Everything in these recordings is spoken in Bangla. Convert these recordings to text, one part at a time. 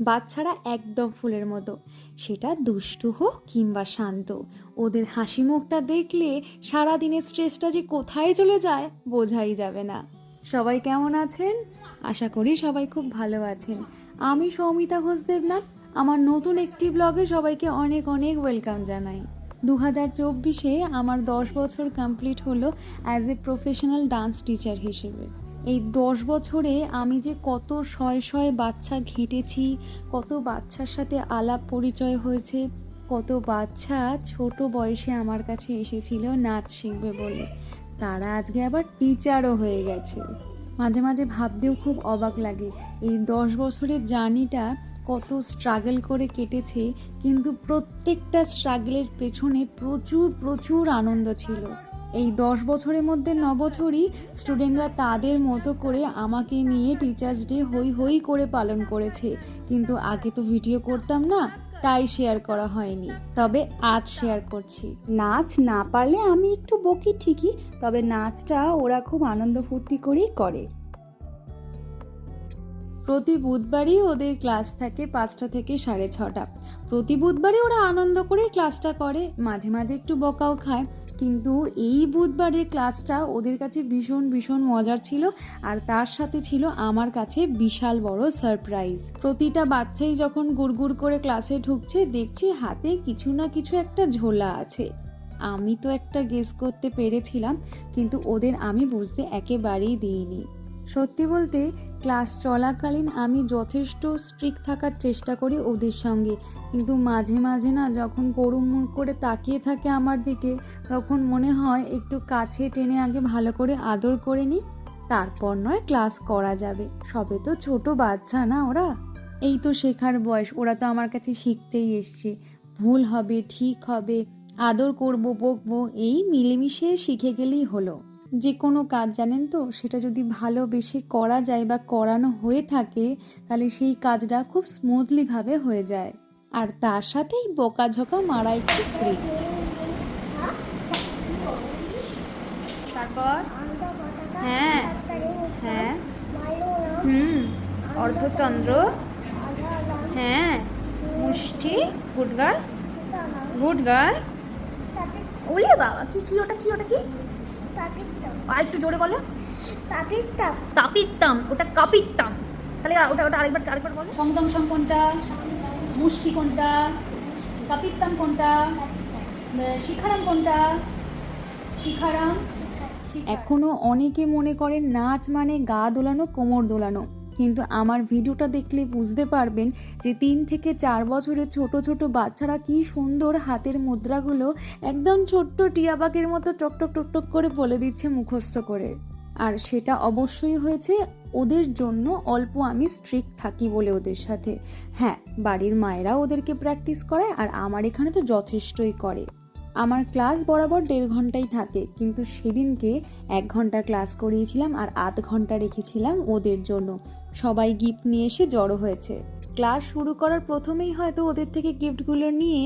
বাচ্চারা একদম ফুলের মতো। সেটা দুষ্টু হোক কিংবা শান্ত। ওদের হাসি মুখটা দেখলে সারা দিনের স্ট্রেসটা যে কোথায় চলে যায় বোঝাই যাবে না। সবাই কেমন আছেন? আশা করি সবাই খুব ভালো আছেন। আমি সৌমিতা ঘোষ দেবনাথ। আমার নতুন একটি ব্লগে সবাইকে অনেক অনেক ওয়েলকাম জানাই। দু হাজার চব্বিশে আমার দশ বছর কমপ্লিট হলো as a professional dance teacher হিসেবে। এই দশ বছরে আমি যে কত শয়ে শয়ে বাচ্চা ঘেঁটেছি, কত বাচ্চার সাথে আলাপ পরিচয় হয়েছে, কত বাচ্চা ছোট বয়সে আমার কাছে এসেছিল নাচ শিখবে বলে। তারা আজকে আবার টিচারও হয়ে গেছে। মাঝে মাঝে ভাবতেও খুব অবাক লাগে। এই দশ বছরের জার্নিটা কত স্ট্রাগল করে কেটেছে, কিন্তু প্রত্যেকটা স্ট্রাগলের পেছনে প্রচুর প্রচুর আনন্দ ছিল। এই দশ বছরের মধ্যে ন বছরই স্টুডেন্টরা তাদের মতো করে আমাকে নিয়ে টিচার্স ডে হই হই করে পালন করেছে। কিন্তু আগে তো ভিডিও করতাম না, তাই শেয়ার করা হয়নি। তবে আজ শেয়ার করছি। নাচ না পারলে আমি একটু বকি ঠিকই, তবে নাচটা ওরা খুব আনন্দ ফুর্তি করেই করে। প্রতি বুধবারই ওদের ক্লাস থাকে পাঁচটা থেকে সাড়ে ছটা। প্রতি বুধবারই ওরা আনন্দ করে ক্লাসটা করে, মাঝে মাঝে একটু বকাও খায়। কিন্তু এই বুধবারের ক্লাসটা ওদের কাছে ভীষণ ভীষণ মজার ছিল আর তার সাথে ছিল আমার কাছে বিশাল বড় সারপ্রাইজ প্রতিটা বাচ্চাই যখন গুড়গুড় করে ক্লাসে ঢুকছে, দেখছি হাতে কিছু না কিছু একটা ঝোলা আছে। আমি তো একটা গেস করতে পেরেছিলাম, কিন্তু ওদের আমি বুঝতে একেবারেই দিইনি। সত্যি বলতে, ক্লাস চলাকালীন আমি যথেষ্ট স্ট্রিক্ট থাকার চেষ্টা করি ওদের সঙ্গে। কিন্তু মাঝে মাঝে না যখন করুম মুখ করে তাকিয়ে থাকে আমার দিকে, তখন মনে হয় একটু কাছে টেনে আগে ভালো করে আদর করে নিই, তারপর নয় ক্লাস করা যাবে। সবে তো ছোট বাচ্চা না ওরা। এই তো শেখার বয়স, ওরা তো আমার কাছে শিখতেই এসছে। ভুল হবে, ঠিক হবে, আদর করব, বকবো, এই মিলেমিশে শিখে গেলেই হলো। যে কোনো কাজ জানেন তো? সেটা যদি ভালোবেসে করা যায় বা করানো হয়ে থাকে তাহলে সেই কাজটা খুব স্মুথলিভাবে হয়ে যায়। আর তার সাথেই বকাঝকা মারা একটু ফ্রি তারপর? হ্যাঁ। হ্যাঁ। হুম। অর্ধচন্দ্র। হ্যাঁ। মুষ্টি। Good girl. Good girl. ওলে বাবা কি কি ওটা কি ওটা কি? আর একটু জোরে বলো। তাপিতাম ওটা কাপিতাম তাহলে ওটা ওটা আরেকবার আরেকবার বলো। সংদংশম কোনটা? মুষ্টি কোনটা? কাপিতাম কোনটা? শিখারাম কোনটা? শিখারাম। এখনও অনেকে মনে করেন নাচ মানে গা দোলানো কোমর দোলানো। কিন্তু আমার ভিডিওটা দেখলে বুঝতে পারবেন যে তিন থেকে চার বছরের ছোট ছোট বাচ্চারা কি সুন্দর হাতের মুদ্রাগুলো একদম ছোট্ট টিয়াবাকের মতো টকটক টকটক করে বলে দিচ্ছে মুখস্থ করে। আর সেটা অবশ্যই হয়েছে ওদের জন্য অল্প আমি স্ট্রিক্ট থাকি বলে ওদের সাথে। হ্যাঁ বাড়ির মায়েরা ওদেরকে প্র্যাকটিস করে আর আমার এখানে তো যথেষ্টই করে। আমার ক্লাস বরাবর দেড় ঘন্টাই থাকে, কিন্তু সেদিনকে এক ঘণ্টা ক্লাস করিয়েছিলাম আর আধ ঘণ্টা রেখেছিলাম ওদের জন্য। সবাই গিফট নিয়ে এসে জড়ো হয়েছে। ক্লাস শুরু করার প্রথমেই হয়তো ওদের থেকে গিফটগুলো নিয়ে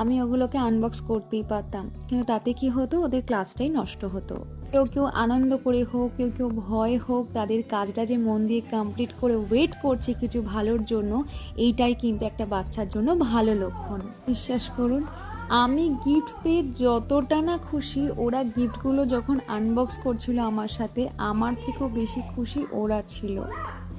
আমি ওগুলোকে আনবক্স করতেই পারতাম, কিন্তু তাতে কি হতো, ওদের ক্লাসটাই নষ্ট হতো। কেউ কেউ আনন্দ করে হোক, কেউ কেউ ভয় হোক, তাদের কাজটা যে মন দিয়ে কমপ্লিট করে ওয়েট করছে কিছু ভালোর জন্য, এইটাই কিন্তু একটা বাচ্চার জন্য ভালো লক্ষণ। বিশ্বাস করুন আমি গিফট পেয়ে যতটা না খুশি, ওরা গিফটগুলো যখন আনবক্স করছিল আমার সাথে, আমার থেকেও বেশি খুশি ওরা ছিল।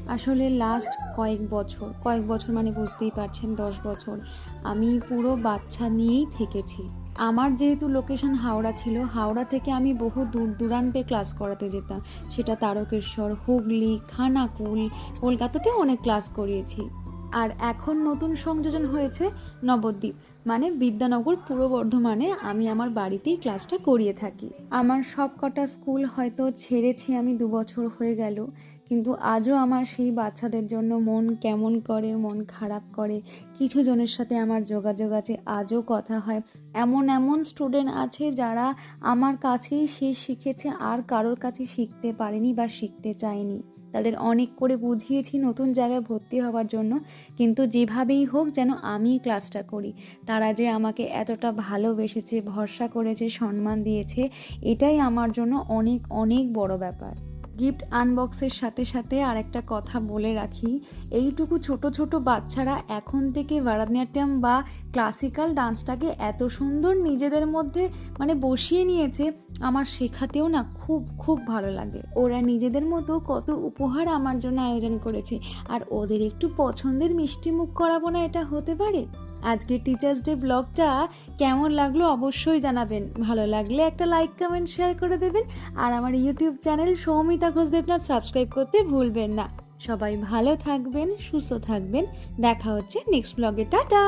আসলে লাস্ট কয়েক বছর কয়েক বছর মানে বুঝতেই পারছেন, দশ বছর, আমি পুরো বাচ্চা নিয়েই থেকেছি। আমার যেহেতু লোকেশন হাওড়া ছিল, হাওড়া থেকে আমি বহু দূর দূরান্তে ক্লাস করাতে যেতাম। সেটা তারকেশ্বর, হুগলি, খানাকুল, কলকাতাতেও অনেক ক্লাস করিয়েছি। আর এখন নতুন সংযোজন হয়েছে নবদ্বীপ মানে বিদ্যানগর পূর্ব বর্ধমানে আমি আমার বাড়িতেই ক্লাসটা করিয়ে থাকি। আমার সব কটা স্কুল হয়তো ছেড়েছি আমি দু বছর হয়ে গেল, কিন্তু আজও আমার সেই বাচ্চাদের জন্য মন কেমন করে, মন খারাপ করে, কিছু জনের সাথে আমার যোগাযোগ আছে, আজও কথা হয়। এমন এমন স্টুডেন্ট আছে যারা আমার কাছেই সে শিখেছে, আর কারোর কাছে শিখতে পারেনি বা শিখতে চায়নি। তাদের অনেক করে বুঝিয়েছি নতুন জায়গায় ভর্তি হওয়ার জন্য। কিন্তু যেভাবেই হোক যেন আমি ক্লাসটা করি, তারা যে আমাকে এতটা ভালোবেসেছে, ভরসা করেছে, সম্মান দিয়েছে, এটাই আমার জন্য অনেক অনেক বড় ব্যাপার। গিফট আনবক্সের সাথে সাথে আর একটা কথা বলে রাখি। এইটুকু ছোট ছোট বাচ্চারা এখন থেকে ভারতনাট্যম বা ক্লাসিক্যাল ডান্সটাকে এত সুন্দর নিজেদের মধ্যে মানে বসিয়ে নিয়েছে, আমার শেখাতেও না খুব খুব ভালো লাগে। ওরা নিজেদের মতো কত উপহার আমার জন্য আয়োজন করেছে। আর ওদের একটু পছন্দের মিষ্টি মুখ করাবো না এটা হতে পারে? আজকে টিচার্স ডে ব্লগটা কেমন লাগল অবশ্যই জানাবেন। ভালো লাগলে একটা লাইক কমেন্ট শেয়ার করে দেবেন। আর আমার YouTube channel Soumita Ghosh Debnath subscribe করতে ভুলবেন না। সবাই ভালো থাকবেন, সুস্থ থাকবেন। দেখা হচ্ছে নেক্সট ব্লগে টাটা!